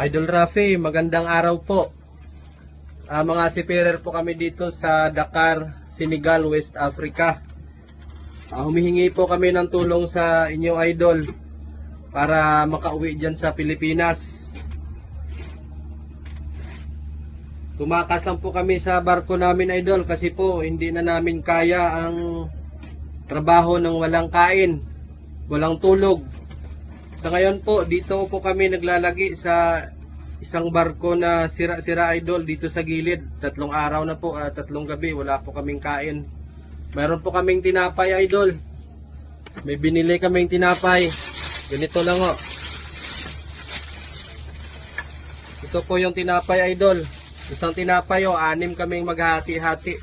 Idol Rafi, magandang araw po. Ah, mga seafarer po kami dito sa Dakar, Senegal, West Africa. Ah, humihingi po kami ng tulong sa inyo idol para makauwi dyan sa Pilipinas. Tumakas lang po kami sa barko namin idol kasi po hindi na namin kaya ang trabaho ng walang kain, walang tulog. Sa ngayon po, dito po kami naglalagi sa isang barko na sira-sira idol dito sa gilid. Tatlong araw na po, ah, tatlong gabi, wala po kaming kain. Meron po kaming tinapay idol. May binili kaming tinapay. Ganito lang oh. Ito po yung tinapay idol. Isang tinapay oh, anim kaming maghati-hati.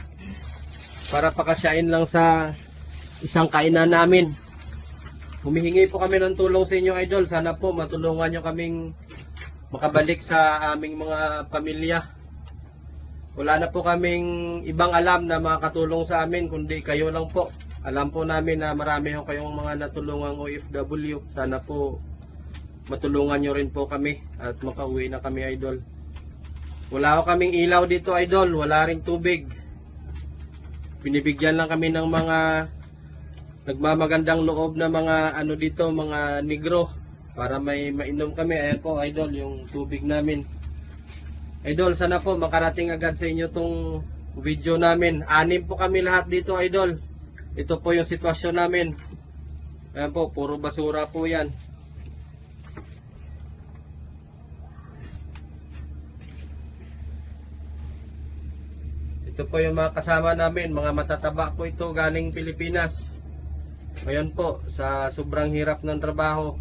Para pakasyain lang sa isang kainan namin. Humihingi po kami ng tulong sa inyo idol. Sana po matulungan nyo kaming makabalik sa aming mga pamilya. Wala na po kaming ibang alam na makakatulong sa amin kundi kayo lang po. Alam po namin na marami ho kayong mga natulungang OFW. Sana po matulungan nyo rin po kami at makauwi na kami idol. Wala ko kaming ilaw dito idol. Wala ring tubig. Binibigyan lang kami ng mga nagmamagandang loob na mga ano dito, mga negro para may mainom kami. Ayan po, idol, yung tubig namin. Idol, sana po makarating agad sa inyo tong video namin. Anim po kami lahat dito, idol. Ito po yung sitwasyon namin. Ayan po, puro basura po yan. Ito po yung mga kasama namin, mga matataba po ito galing Pilipinas. Ngayon po, sa sobrang hirap ng trabaho,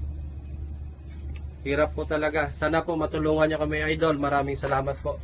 hirap po talaga. Sana po matulungan niyo kami idol. Maraming salamat po.